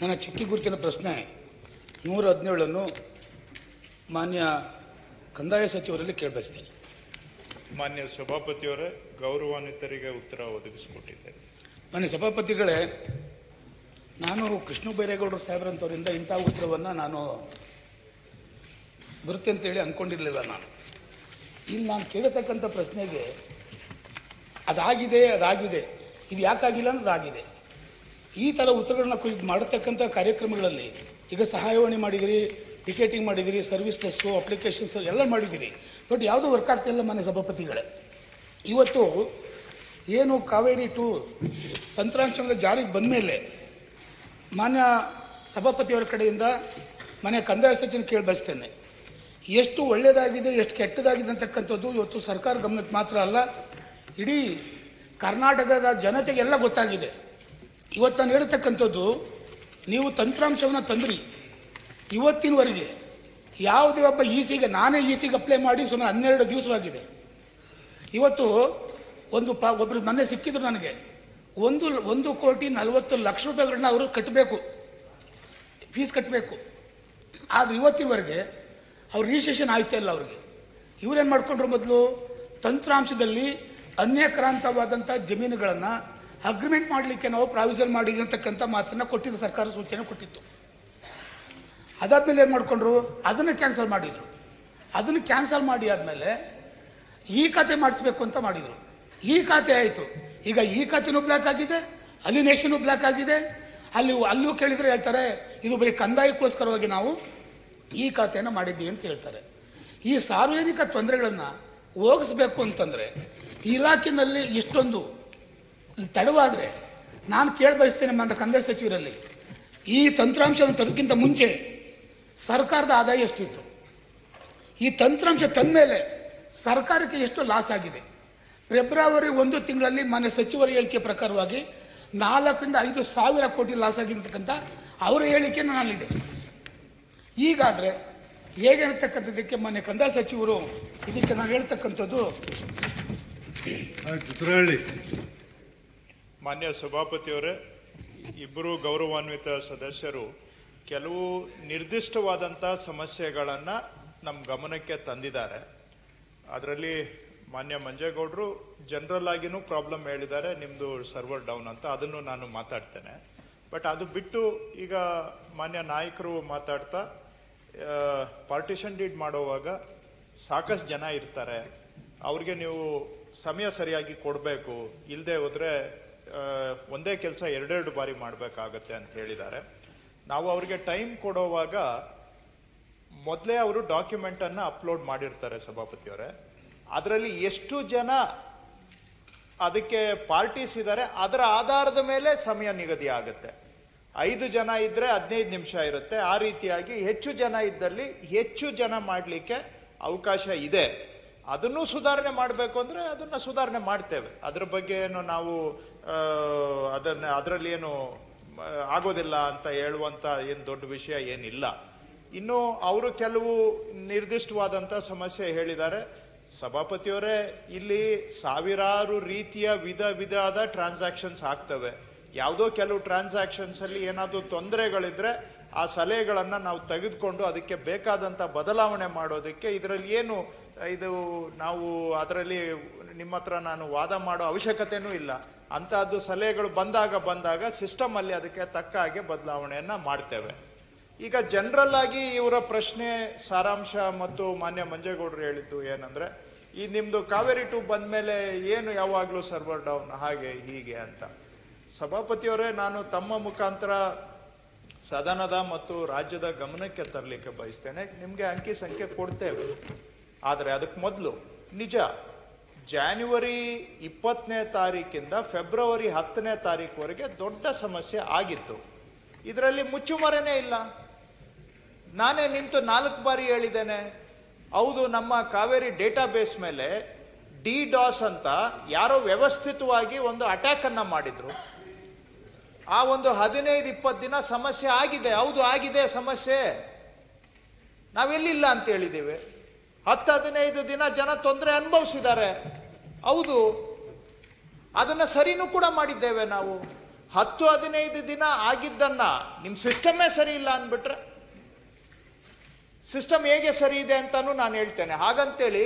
ನನ್ನ ಚಿಕ್ಕಿ ಗುರುತಿನ ಪ್ರಶ್ನೆ ನೂರ ಹದಿನೇಳನ್ನು ಮಾನ್ಯ ಕಂದಾಯ ಸಚಿವರಲ್ಲಿ ಕೇಳಬಯಸ್ತೇನೆ. ಮಾನ್ಯ ಸಭಾಪತಿಯವರೇ ಗೌರವಾನ್ವಿತರಿಗೆ ಉತ್ತರ ಒದಗಿಸಿಕೊಟ್ಟಿದ್ದೆ ಮಾನ್ಯ ಸಭಾಪತಿಗಳೇ ನಾನು ಕೃಷ್ಣ ಬೈರೇಗೌಡರು ಸಾಹೇಬ್ರಂಥವರಿಂದ ಇಂಥ ಉತ್ತರವನ್ನು ನಾನು ಬರುತ್ತೆ ಅಂತೇಳಿ ಅಂದ್ಕೊಂಡಿರಲಿಲ್ಲ ನಾನು. ಇಲ್ಲಿ ನಾನು ಕೇಳತಕ್ಕಂಥ ಪ್ರಶ್ನೆಗೆ ಅದಾಗಿದೆ ಅದಾಗಿದೆ. ಇದು ಯಾಕಾಗಿಲ್ಲ ಅನ್ನೋದಾಗಿದೆ. ಈ ಥರ ಉತ್ತರಗಳನ್ನ ಮಾಡತಕ್ಕಂಥ ಕಾರ್ಯಕ್ರಮಗಳಲ್ಲಿ ಈಗ ಸಹಾಯವಾಣಿ ಮಾಡಿದಿರಿ, ಟಿಕೆಟಿಂಗ್ ಮಾಡಿದಿರಿ, ಸರ್ವಿಸ್ ಟೆಸ್ಟು ಅಪ್ಲಿಕೇಶನ್ಸ್ ಎಲ್ಲ ಮಾಡಿದಿರಿ. ಬಟ್ ಯಾವುದೂ ವರ್ಕ್ ಆಗ್ತಿಲ್ಲ ಮನೆ ಸಭಾಪತಿಗಳೇ. ಇವತ್ತು ಏನು ಕಾವೇರಿ ಟು ತಂತ್ರಾಂಶಗಳ ಜಾರಿಗೆ ಬಂದ ಮೇಲೆ ಮಾನ್ಯ ಸಭಾಪತಿಯವರ ಕಡೆಯಿಂದ ಮನೆ ಕಂದಾಯ ಸಚಿವ ಕೇಳಿ ಬಯಸ್ತೇನೆ. ಎಷ್ಟು ಒಳ್ಳೆಯದಾಗಿದೆ ಎಷ್ಟು ಕೆಟ್ಟದಾಗಿದೆ ಅಂತಕ್ಕಂಥದ್ದು ಇವತ್ತು ಸರ್ಕಾರ ಗಮನಕ್ಕೆ ಮಾತ್ರ ಅಲ್ಲ, ಇಡೀ ಕರ್ನಾಟಕದ ಜನತೆಗೆಲ್ಲ ಗೊತ್ತಾಗಿದೆ. ಇವತ್ತು ನಾನು ಹೇಳ್ತಕ್ಕಂಥದ್ದು, ನೀವು ತಂತ್ರಾಂಶವನ್ನು ತಂದ್ರಿ. ಇವತ್ತಿನವರೆಗೆ ಯಾವುದೇ ಒಬ್ಬ ಇ ಸಿಗೆ ನಾನೇ ಇ ಸಿಗೆ ಅಪ್ಲೈ ಮಾಡಿ ಸುಮಾರು ಹನ್ನೆರಡು ದಿವಸವಾಗಿದೆ. ಇವತ್ತು ಒಂದು ಪ ಒಬ್ಬರು ಮೊನ್ನೆ ಸಿಕ್ಕಿದ್ರು ನನಗೆ. ಒಂದು ಒಂದು ಕೋಟಿ ನಲವತ್ತು ಲಕ್ಷ ರೂಪಾಯಿಗಳನ್ನ ಅವರು ಕಟ್ಟಬೇಕು. ಫೀಸ್ ಕಟ್ಟಬೇಕು. ಆದರೆ ಇವತ್ತಿನವರೆಗೆ ಅವ್ರು ರಿಜಿಸ್ಟ್ರೇಷನ್ ಆಯ್ತಾ ಇಲ್ಲ ಅವ್ರಿಗೆ. ಇವರೇನು ಮಾಡ್ಕೊಂಡ್ರು ಮೊದಲು? ತಂತ್ರಾಂಶದಲ್ಲಿ ಅನ್ಯಕ್ರಾಂತವಾದಂಥ ಜಮೀನುಗಳನ್ನು ಅಗ್ರಿಮೆಂಟ್ ಮಾಡಲಿಕ್ಕೆ ನಾವು ಪ್ರಾವಿಸನ್ ಮಾಡಿದ್ವಿ ಅಂತಕ್ಕಂಥ ಮಾತನ್ನು ಕೊಟ್ಟಿದ್ದು, ಸರ್ಕಾರ ಸೂಚನೆ ಕೊಟ್ಟಿತ್ತು. ಅದಾದಮೇಲೆ ಏನು ಮಾಡಿಕೊಂಡ್ರು? ಅದನ್ನು ಕ್ಯಾನ್ಸಲ್ ಮಾಡಿದರು. ಅದನ್ನು ಕ್ಯಾನ್ಸಲ್ ಮಾಡಿ ಆದಮೇಲೆ ಈ ಖಾತೆ ಮಾಡಿಸ್ಬೇಕು ಅಂತ ಮಾಡಿದರು. ಈ ಖಾತೆ ಆಯಿತು. ಈಗ ಈ ಖಾತೆನೂ ಬ್ಲ್ಯಾಕ್ ಆಗಿದೆ, ಅಲ್ಲಿ ನೇಷನು ಬ್ಲ್ಯಾಕ್ ಆಗಿದೆ. ಅಲ್ಲಿ ಅಲ್ಲೂ ಕೇಳಿದರೆ ಹೇಳ್ತಾರೆ, ಇದು ಬರೀ ಕಂದಾಯಕ್ಕೋಸ್ಕರವಾಗಿ ನಾವು ಈ ಖಾತೆಯನ್ನು ಮಾಡಿದ್ದೀವಿ ಅಂತ ಹೇಳ್ತಾರೆ. ಈ ಸಾರ್ವಜನಿಕ ತೊಂದರೆಗಳನ್ನು ಹೋಗಿಸ್ಬೇಕು ಅಂತಂದರೆ ಇಲಾಖೆಯಲ್ಲಿ ಇಷ್ಟೊಂದು ತಡವಾದರೆ ನಾನು ಕೇಳಿ ಬಯಸ್ತೇನೆ ನಮ್ಮ ಕಂದಾಯ ಸಚಿವರಲ್ಲಿ. ಈ ತಂತ್ರಾಂಶವನ್ನು ತರೋದಕ್ಕಿಂತ ಮುಂಚೆ ಸರ್ಕಾರದ ಆದಾಯ ಎಷ್ಟಿತ್ತು? ಈ ತಂತ್ರಾಂಶ ತಂದ ಮೇಲೆ ಸರ್ಕಾರಕ್ಕೆ ಎಷ್ಟು ಲಾಸ್ ಆಗಿದೆ? ಫೆಬ್ರವರಿ ಒಂದು ತಿಂಗಳಲ್ಲಿ ಮಾನ್ಯ ಸಚಿವರ ಹೇಳಿಕೆ ಪ್ರಕಾರವಾಗಿ ನಾಲ್ಕರಿಂದ ಐದು ಸಾವಿರ ಕೋಟಿ ಲಾಸ್ ಆಗಿರ್ತಕ್ಕಂಥ ಅವರ ಹೇಳಿಕೆ ನನ್ನಲ್ಲಿದೆ ಈಗಾದರೆ ಹೇಗೆ ಅಂತಕ್ಕಂಥದ್ದಕ್ಕೆ ಮಾನ್ಯ ಕಂದಾಯ ಸಚಿವರು ಇದಕ್ಕೆ ನಾನು ಹೇಳ್ತಕ್ಕಂಥದ್ದು ಮಾನ್ಯ ಸಭಾಪತಿಯವರೇ, ಇಬ್ಬರು ಗೌರವಾನ್ವಿತ ಸದಸ್ಯರು, ಕೆಲವು ನಿರ್ದಿಷ್ಟವಾದಂಥ ಸಮಸ್ಯೆಗಳನ್ನು ನಮ್ಮ ಗಮನಕ್ಕೆ ತಂದಿದ್ದಾರೆ. ಅದರಲ್ಲಿ ಮಾನ್ಯ ಮಂಜೇಗೌಡರು ಜನರಲ್ ಆಗಿನೂ ಪ್ರಾಬ್ಲಮ್ ಹೇಳಿದ್ದಾರೆ ನಿಮ್ಮದು ಸರ್ವರ್ ಡೌನ್ ಅಂತ ಅದನ್ನು ನಾನು ಮಾತಾಡ್ತೇನೆ. ಬಟ್ ಅದು ಬಿಟ್ಟು ಈಗ ಮಾನ್ಯ ನಾಯಕರು ಮಾತಾಡ್ತಾ ಪಾರ್ಟಿಷನ್ ಡೀಡ್ ಮಾಡುವಾಗ ಸಾಕಷ್ಟು ಜನ ಇರ್ತಾರೆ. ಅವ್ರಿಗೆ ನೀವು ಸಮಯ ಸರಿಯಾಗಿ ಕೊಡಬೇಕು ಇಲ್ಲದೆ ಹೋದ್ರೆ ಒಂದೇ ಕೆಲಸ ಎರಡೆರಡು ಬಾರಿ ಮಾಡಬೇಕಾಗತ್ತೆ ಅಂತ ಹೇಳಿದ್ದಾರೆ. ನಾವು ಅವರಿಗೆ ಟೈಮ್ ಕೊಡೋವಾಗ ಮೊದಲೇ ಅವರು ಡಾಕ್ಯುಮೆಂಟ್ ಅನ್ನ ಅಪ್ಲೋಡ್ ಮಾಡಿರ್ತಾರೆ ಸಭಾಪತಿಯವರೇ. ಅದರಲ್ಲಿ ಎಷ್ಟು ಜನ ಅದಕ್ಕೆ ಪಾರ್ಟೀಸ್ ಇದ್ದಾರೆ, ಅದರ ಆಧಾರದ ಮೇಲೆ ಸಮಯ ನಿಗದಿ ಆಗುತ್ತೆ. ಐದು ಜನ ಇದ್ರೆ ಹದಿನೈದು ನಿಮಿಷ ಇರುತ್ತೆ. ಆ ರೀತಿಯಾಗಿ ಹೆಚ್ಚು ಜನ ಇದ್ದಲ್ಲಿ ಹೆಚ್ಚು ಜನ ಮಾಡಲಿಕ್ಕೆ ಅವಕಾಶ ಇದೆ. ಅದನ್ನು ಸುಧಾರಣೆ ಮಾಡಬೇಕು ಅಂದರೆ ಅದನ್ನು ಸುಧಾರಣೆ ಮಾಡ್ತೇವೆ. ಅದ್ರ ಬಗ್ಗೆ ಏನು ನಾವು ಅದನ್ನು ಅದರಲ್ಲಿ ಏನು ಆಗೋದಿಲ್ಲ ಅಂತ ಹೇಳುವಂಥ ಏನು ದೊಡ್ಡ ವಿಷಯ ಏನಿಲ್ಲ. ಇನ್ನು ಅವರು ಕೆಲವು ನಿರ್ದಿಷ್ಟವಾದಂಥ ಸಮಸ್ಯೆ ಹೇಳಿದ್ದಾರೆ. ಸಭಾಪತಿಯವರೇ, ಇಲ್ಲಿ ಸಾವಿರಾರು ರೀತಿಯ ವಿಧ ವಿಧದ ಟ್ರಾನ್ಸಾಕ್ಷನ್ಸ್ ಆಗ್ತವೆ. ಯಾವುದೋ ಕೆಲವು ಟ್ರಾನ್ಸಾಕ್ಷನ್ಸ್ ಅಲ್ಲಿ ಏನಾದರೂ ತೊಂದರೆಗಳಿದ್ರೆ ಆ ಸಲಹೆಗಳನ್ನು ನಾವು ತೆಗೆದುಕೊಂಡು ಅದಕ್ಕೆ ಬೇಕಾದಂಥ ಬದಲಾವಣೆ ಮಾಡೋದಕ್ಕೆ ಇದರಲ್ಲಿ ಏನು, ಇದು ನಾವು ಅದರಲ್ಲಿ ನಿಮ್ಮ ಹತ್ರ ನಾನು ವಾದ ಮಾಡೋ ಅವಶ್ಯಕತೆಯೂ ಇಲ್ಲ. ಅಂಥದ್ದು ಸಲಹೆಗಳು ಬಂದಾಗ ಬಂದಾಗ ಸಿಸ್ಟಮ್ ಅಲ್ಲಿ ಅದಕ್ಕೆ ತಕ್ಕ ಹಾಗೆ ಬದಲಾವಣೆಯನ್ನು ಮಾಡ್ತೇವೆ. ಈಗ ಜನರಲ್ ಆಗಿ ಇವರ ಪ್ರಶ್ನೆ, ಸಾರಾಂಶ ಮತ್ತು ಮಾನ್ಯ ಮಂಜೇಗೌಡರು ಹೇಳಿದ್ದು ಏನಂದ್ರೆ, ಈ ನಿಮ್ದು ಕಾವೇರಿ ಟೂ ಬಂದ್ಮೇಲೆ ಏನು ಯಾವಾಗಲೂ ಸರ್ವರ್ ಡೌನ್ ಹಾಗೆ ಹೀಗೆ ಅಂತ. ಸಭಾಪತಿಯವರೇ, ನಾನು ತಮ್ಮ ಮುಖಾಂತರ ಸದನದ ಮತ್ತು ರಾಜ್ಯದ ಗಮನಕ್ಕೆ ತರಲಿಕ್ಕೆ ಬಯಸ್ತೇನೆ. ನಿಮಗೆ ಅಂಕಿ ಸಂಖ್ಯೆ ಕೊಡ್ತೇವೆ. ಆದರೆ ಅದಕ್ಕೆ ಮೊದಲು ನಿಜ ಜಾನ್ವರಿ ಇಪ್ಪತ್ತನೇ ತಾರೀಕಿಂದ ಫೆಬ್ರವರಿ ಹತ್ತನೇ ತಾರೀಕುವರೆಗೆ ದೊಡ್ಡ ಸಮಸ್ಯೆ ಆಗಿತ್ತು. ಇದರಲ್ಲಿ ಮುಚ್ಚುಮರೆನೇ ಇಲ್ಲ. ನಾನೇ ನಿಂತು ನಾಲ್ಕು ಬಾರಿ ಹೇಳಿದ್ದೇನೆ, ಹೌದು, ನಮ್ಮ ಕಾವೇರಿ ಡೇಟಾಬೇಸ್ ಮೇಲೆ ಡಿ ಡಾಸ್ ಅಂತ ಯಾರೋ ವ್ಯವಸ್ಥಿತವಾಗಿ ಒಂದು ಅಟ್ಯಾಕನ್ನು ಮಾಡಿದರು ಮಾಡಿದ್ರು. ಆ ಒಂದು ಹದಿನೈದು ಇಪ್ಪತ್ತು ದಿನ ಸಮಸ್ಯೆ ಆಗಿದೆ. ಹೌದು, ಆಗಿದೆ ಸಮಸ್ಯೆ. ನಾವೆಲ್ಲಿಲ್ಲ ಅಂತ ಹೇಳಿದ್ದೇವೆ. ಹತ್ತು, ಹದಿನೈದು ದಿನ ಜನ ತೊಂದರೆ ಅನುಭವಿಸಿದ್ದಾರೆ. ಹೌದು, ಅದನ್ನು ಸರಿನೂ ಕೂಡ ಮಾಡಿದ್ದೇವೆ ನಾವು. ಹತ್ತು, ಹದಿನೈದು ದಿನ ಆಗಿದ್ದನ್ನ ನಿಮ್ಮ ಸಿಸ್ಟಮೇ ಸರಿ ಇಲ್ಲ ಅಂದ್ಬಿಟ್ರೆ? ಸಿಸ್ಟಮ್ ಹೇಗೆ ಸರಿ ಇದೆ ಅಂತಾನು ನಾನು ಹೇಳ್ತೇನೆ. ಹಾಗಂತೇಳಿ,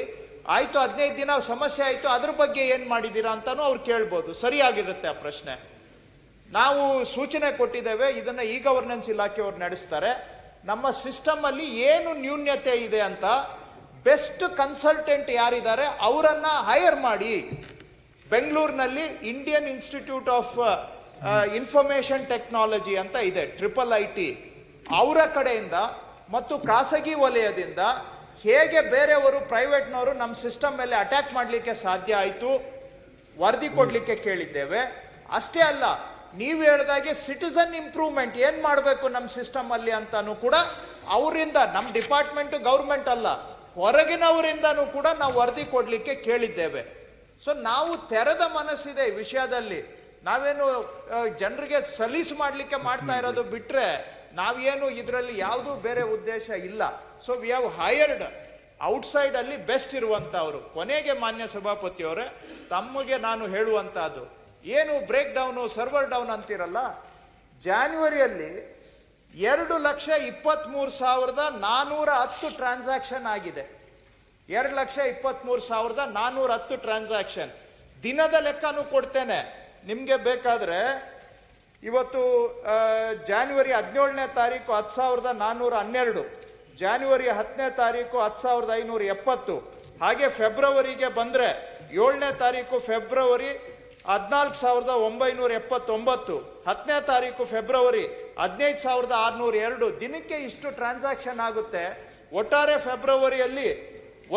ಆಯಿತು, ಹದಿನೈದು ದಿನ ಸಮಸ್ಯೆ ಆಯಿತು, ಅದ್ರ ಬಗ್ಗೆ ಏನು ಮಾಡಿದ್ದೀರಾ ಅಂತಾನು ಅವ್ರು ಕೇಳ್ಬೋದು. ಸರಿಯಾಗಿರುತ್ತೆ ಆ ಪ್ರಶ್ನೆ. ನಾವು ಸೂಚನೆ ಕೊಟ್ಟಿದ್ದೇವೆ, ಇದನ್ನ ಇ ಗವರ್ನೆನ್ಸ್ ಇಲಾಖೆಯವರು ನಡೆಸ್ತಾರೆ. ನಮ್ಮ ಸಿಸ್ಟಮ್ ಅಲ್ಲಿ ಏನು ನ್ಯೂನ್ಯತೆ ಇದೆ ಅಂತ ಬೆಸ್ಟ್ ಕನ್ಸಲ್ಟೆಂಟ್ ಯಾರಿದ್ದಾರೆ, ಅವರನ್ನ ಹೈಯರ್ ಮಾಡಿ. ಬೆಂಗಳೂರಿನಲ್ಲಿ Indian Institute of Information Technology ಅಂತ ಇದೆ ಟ್ರಿಪಲ್ ಐ ಟಿ ಅವರ ಕಡೆಯಿಂದ ಮತ್ತು ಖಾಸಗಿ ವಲಯದಿಂದ ಹೇಗೆ ಬೇರೆಯವರು ಪ್ರೈವೇಟ್ನವರು ನಮ್ಮ ಸಿಸ್ಟಮ್ ಮೇಲೆ ಅಟ್ಯಾಕ್ ಮಾಡಲಿಕ್ಕೆ ಸಾಧ್ಯ ಆಯಿತು, ವರದಿ ಕೊಡಲಿಕ್ಕೆ ಕೇಳಿದ್ದೇವೆ. ಅಷ್ಟೇ ಅಲ್ಲ ನೀವು ಹೇಳ್ದಾಗೆ ಸಿಟಿಸನ್ ಇಂಪ್ರೂವ್ಮೆಂಟ್ ಏನ್ ಮಾಡಬೇಕು ನಮ್ಮ ಸಿಸ್ಟಮ್ ಅಲ್ಲಿ ಅಂತಾನು ಕೂಡ ಅವರಿಂದ ನಮ್ಮ ಡಿಪಾರ್ಟ್ಮೆಂಟ್ ಗೌರ್ಮೆಂಟ್ ಅಲ್ಲ, ಹೊರಗಿನವರಿಂದನೂ ಕೂಡ ನಾವು ವರದಿ ಕೊಡ್ಲಿಕ್ಕೆ ಕೇಳಿದ್ದೇವೆ. ಸೊ ನಾವು ತೆರೆದ ಮನಸ್ಸಿದೆ ವಿಷಯದಲ್ಲಿ. ನಾವೇನು ಜನರಿಗೆ ಸಲೀಸ್ ಮಾಡ್ಲಿಕ್ಕೆ ಮಾಡ್ತಾ ಇರೋದು ಬಿಟ್ರೆ ನಾವೇನು ಇದರಲ್ಲಿ ಯಾವುದು ಬೇರೆ ಉದ್ದೇಶ ಇಲ್ಲ. So we have hired outside ಅಲ್ಲಿ ಬೆಸ್ಟ್ ಇರುವಂತವ್ರು ಕೊನೆಗೆ ಮಾನ್ಯ ಸಭಾಪತಿಯವರೇ ತಮಗೆ ನಾನು ಹೇಳುವಂತಹದ್ದು ಏನು ಬ್ರೇಕ್ ಡೌನು ಸರ್ವರ್ ಡೌನ್ ಅಂತಿರಲ್ಲ, ಜಾನ್ವರಿಯಲ್ಲಿ ಎರಡು ಲಕ್ಷ ಇಪ್ಪತ್ತ್ಮೂರು ಸಾವಿರದ ನಾನ್ನೂರ ಹತ್ತು ಟ್ರಾನ್ಸಾಕ್ಷನ್ ಆಗಿದೆ. ಎರಡು ಲಕ್ಷ ಇಪ್ಪತ್ತ್ಮೂರು ಸಾವಿರದ ನಾನೂರ ಹತ್ತು ಟ್ರಾನ್ಸಾಕ್ಷನ್. ದಿನದ ಲೆಕ್ಕನೂ ಕೊಡ್ತೇನೆ. ನಿಮಗೆ ಬೇಕಾದ್ರೆ ಇವತ್ತು ಜಾನ್ವರಿ ಹದಿನೇಳನೇ ತಾರೀಕು ಹತ್ತು ಸಾವಿರದ ನಾನ್ನೂರ ಹನ್ನೆರಡು, ಜಾನ್ವರಿ ಹತ್ತನೇ ತಾರೀಕು ಹತ್ತು ಸಾವಿರದ ಐನೂರ ಎಪ್ಪತ್ತು. ಹಾಗೆ ಫೆಬ್ರವರಿಗೆ ಬಂದರೆ ಏಳನೇ ತಾರೀಕು ಫೆಬ್ರವರಿ ಹದಿನಾಲ್ಕು ಸಾವಿರದ ಒಂಬೈನೂರ ಎಪ್ಪತ್ತೊಂಬತ್ತು, ಹತ್ತನೇ ತಾರೀಕು ಫೆಬ್ರವರಿ, ಹದಿನೈದು ಸಾವಿರದ ಆರುನೂರ ಎರಡು, ದಿನಕ್ಕೆ ಇಷ್ಟು ಟ್ರಾನ್ಸಾಕ್ಷನ್ ಆಗುತ್ತೆ. ಒಟ್ಟಾರೆ ಫೆಬ್ರವರಿಯಲ್ಲಿ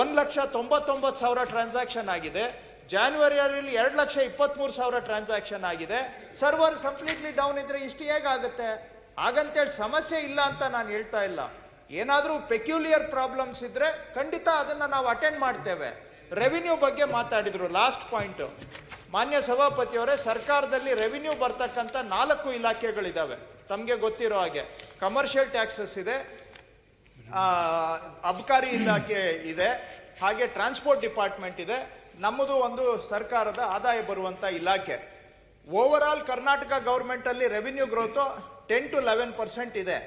ಒಂದು ಲಕ್ಷ ತೊಂಬತ್ತೊಂಬತ್ತು ಸಾವಿರ ಟ್ರಾನ್ಸಾಕ್ಷನ್ ಆಗಿದೆ. ಜಾನ್ವರಿಯಲ್ಲಿ ಎರಡು ಲಕ್ಷ ಇಪ್ಪತ್ತ್ಮೂರು ಸಾವಿರ ಟ್ರಾನ್ಸಾಕ್ಷನ್ ಆಗಿದೆ. ಸರ್ವರ್ ಕಂಪ್ಲೀಟ್ಲಿ ಡೌನ್ ಇದ್ರೆ ಇಷ್ಟು ಹೇಗಾಗುತ್ತೆ? ಹಾಗಂತೇಳಿ ಸಮಸ್ಯೆ ಇಲ್ಲ ಅಂತ ನಾನು ಹೇಳ್ತಾ ಇಲ್ಲ. ಏನಾದರೂ ಪೆಕ್ಯುಲಿಯರ್ ಪ್ರಾಬ್ಲಮ್ಸ್ ಇದ್ರೆ ಖಂಡಿತ ಅದನ್ನು ನಾವು ಅಟೆಂಡ್ ಮಾಡ್ತೇವೆ. ರೆವಿನ್ಯೂ ಬಗ್ಗೆ ಮಾತಾಡಿದ್ರು ಲಾಸ್ಟ್ ಪಾಯಿಂಟ್ ಮಾನ್ಯ ಸಭಾಪತಿಯವರೇ, ಸರ್ಕಾರದಲ್ಲಿ ರೆವಿನ್ಯೂ ಬರ್ತಕ್ಕಂಥ ನಾಲ್ಕು ಇಲಾಖೆಗಳಿದ್ದಾವೆ ತಮಗೆ ಗೊತ್ತಿರೋ ಹಾಗೆ ಕಮರ್ಷಿಯಲ್ ಟ್ಯಾಕ್ಸಸ್ ಇದೆ ಅಬಕಾರಿ ಇಲಾಖೆ ಇದೆ, ಹಾಗೆ ಟ್ರಾನ್ಸ್ಪೋರ್ಟ್ ಡಿಪಾರ್ಟ್ಮೆಂಟ್ ಇದೆ. ನಮ್ಮದು ಒಂದು ಸರ್ಕಾರದ ಆದಾಯ ಬರುವಂತ ಇಲಾಖೆ. Over all Karnataka ಗೌರ್ಮೆಂಟಲ್ಲಿ revenue growth ten to eleven percent ಇದೆ.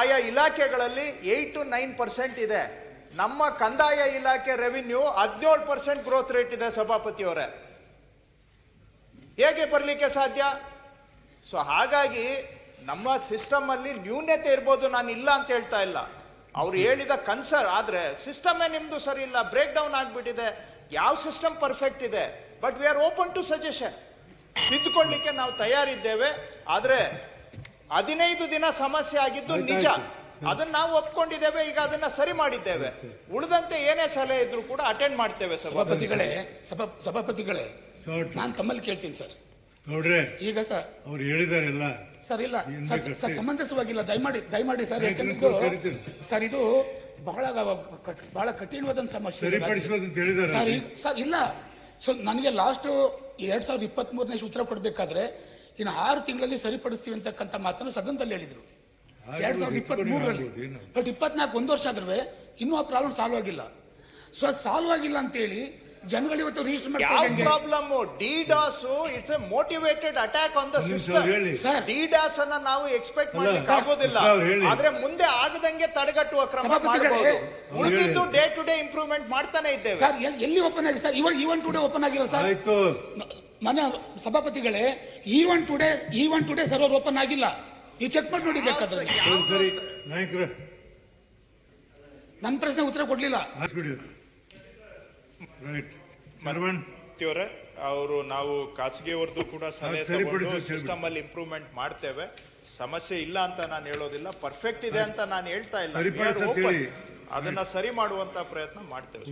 ಆಯಾ ಇಲಾಖೆಗಳಲ್ಲಿ ಏಟ್ ಟು ನೈನ್ ಪರ್ಸೆಂಟ್ ಇದೆ. ನಮ್ಮ ಕಂದಾಯ ಇಲಾಖೆ ರೆವಿನ್ಯೂ ಹದಿನೇಳು ಪರ್ಸೆಂಟ್ ಗ್ರೋತ್ ರೇಟ್ ಇದೆ ಸಭಾಪತಿಯವರೇ. ಹೇಗೆ ಬರಲಿಕ್ಕೆ ಸಾಧ್ಯ? ಸೊ ಹಾಗಾಗಿ ನಮ್ಮ ಸಿಸ್ಟಮ್ ಅಲ್ಲಿ ನ್ಯೂನ್ಯತೆ ಇರ್ಬೋದು ನಾನು ಇಲ್ಲ ಅಂತ ಹೇಳ್ತಾ ಇಲ್ಲ. ಅವ್ರು ಹೇಳಿದ ಕನ್ಸರ್ ಆದ್ರೆ ಸಿಸ್ಟಮೇ ನಿಮ್ದು ಸರಿ ಇಲ್ಲ ಬ್ರೇಕ್ ಡೌನ್ ಆಗಿಬಿಟ್ಟಿದೆ. ಯಾವ ಸಿಸ್ಟಮ್ ಪರ್ಫೆಕ್ಟ್ ಇದೆ? But we are open to suggestion ತಿದ್ದುಕೊಳ್ಳಿಕ್ಕೆ ನಾವು ತಯಾರಿದ್ದೇವೆ. ಆದ್ರೆ ಹದಿನೈದು ದಿನ ಸಮಸ್ಯೆ ಆಗಿದ್ದು ನಿಜ. ಅದನ್ನ ನಾವು ಒಪ್ಕೊಂಡಿದ್ದೇವೆ ಈಗ ಅದನ್ನ ಸರಿ ಮಾಡಿದ್ದೇವೆ. ಉಳಿದಂತೆ ಏನೇ ಸಲಹೆ ಇದ್ರು ಕೂಡ ಅಟೆಂಡ್ ಮಾಡ್ತೇವೆ ಸಭಾಪತಿಗಳೇ ಸಭಾ ಸಭಾಪತಿಗಳೇ ನಾನು ತಮ್ಮಲ್ಲಿ ಕೇಳ್ತೀನಿ ಸರ್. ನೋಡ್ರೆ ಈಗ ಸರ್. ಅವ್ರು ಹೇಳಿದಾರೆಲ್ಲ. ಸರ್ ಇಲ್ಲ. ಸರ್. ಸಮಂಜಸವಾಗಿಲ್ಲ. ದಯಮಾಡಿ ದಯಮಾಡಿ ಸರ್ ಯಾಕಂದ್ರೆ ಇದು ಸರ್ ಇದು ಬಹಳ ಬಹಳ ಕಠಿಣವಾದ ಸಮಸ್ಯೆ ಸರ್ ಈಗ ಸರ್ ಇಲ್ಲ. ಸೊ ನನಗೆ ಲಾಸ್ಟ್ ಎರಡ್ ಸಾವಿರದ ಇಪ್ಪತ್ತ್ ಮೂರನೇ ಉತ್ತರ ಕೊಡಬೇಕಾದ್ರೆ ಇನ್ನು ಆರು ತಿಂಗಳಲ್ಲಿ ಸರಿಪಡಿಸ್ತೀವಿ ಅಂತಕ್ಕಂಥ ಮಾತನ್ನು ಸದನದಲ್ಲಿ ಹೇಳಿದ್ರು. ಎರಡ್ ಸಾವಿರದ ಇಪ್ಪತ್ತ್ ಮೂರರಲ್ಲಿ ಬಟ್ ಇಪ್ಪತ್ನಾಲ್ಕು ಒಂದು ವರ್ಷ ಆದ್ರೂ ಇನ್ನೂ ಆ ಪ್ರಾಬ್ಲಮ್ ಸಾಲ್ವ್ ಆಗಿಲ್ಲ. ಸೊ ಸಾಲ್ವ್ ಆಗಿಲ್ಲ ಅಂತೇಳಿ ಜನಗಳು ಇವತ್ತು ರಿಜಿಸ್ಟರ್ ಯಾವ problem DDoS it's a motivated attack on the system ಅವ್ರು ಹೇಳಿ. ಸರ್ ಡಿಡಾಸ್ ಅನ್ನ ನಾವು ಎಕ್ಸ್ಪೆಕ್ಟ್ ಮಾಡ್ಲಿಕ್ಕೆ ಆಗೋದಿಲ್ಲ. ಆದ್ರೆ ಮುಂದೆ ಆಗದಂಗೆ ತಡೆಗಟ್ಟುವ ಕ್ರಮ ಉಳಿದಿದ್ದು ಡೇ ಟು ಡೇ ಇಂಪ್ರೂವ್ಮೆಂಟ್ ಮಾಡ್ತಾನೆ ಇದ್ದೇವೆ. ಸರ್ ಎಲ್- ಎಲ್ಲಿ ಓಪನ್ ಆಗಿದೆ ಸರ್ ಇವಾಗ ಈವನ್ ಟುಡೇ ಓಪನ್ ಆಗಿಲ್ಲ ಸರ್. ಆಯ್ತು. ಮನೆ ಸಭಾಪತಿಗಳೇ even today even today server open ಆಗಿಲ್ಲ. ಈ ಚೆಕ್ ಮಾಡಿ ನೋಡಿ ಬೇಕಾದ್ರೆ. ಸರಿ ಸರಿ. ನಾಯಕರ. ನನ್ನ ಪ್ರಶ್ನೆ ಉತ್ತರ ಕೊಡ್ಲಿಲ್ಲ. ರೈಟ್ ಅವರು ನಾವು ಖಾಸಗಿಯವ್ರದ್ದು ಕೂಡ ಸಲಹೆ ತಗೊಂಡು ಸಿಸ್ಟಮ್ ಅಲ್ಲಿ ಇಂಪ್ರೂವ್ಮೆಂಟ್ ಮಾಡ್ತೇವೆ. ಸಮಸ್ಯೆ ಇಲ್ಲ ಅಂತ ನಾನು ಹೇಳೋದಿಲ್ಲ ಪರ್ಫೆಕ್ಟ್ ಇದೆ ಅಂತ ನಾನು ಹೇಳ್ತಾ ಇಲ್ಲ. ಅದನ್ನ ಸರಿ ಮಾಡುವಂತ ಪ್ರಯತ್ನ ಮಾಡ್ತೇವೆ.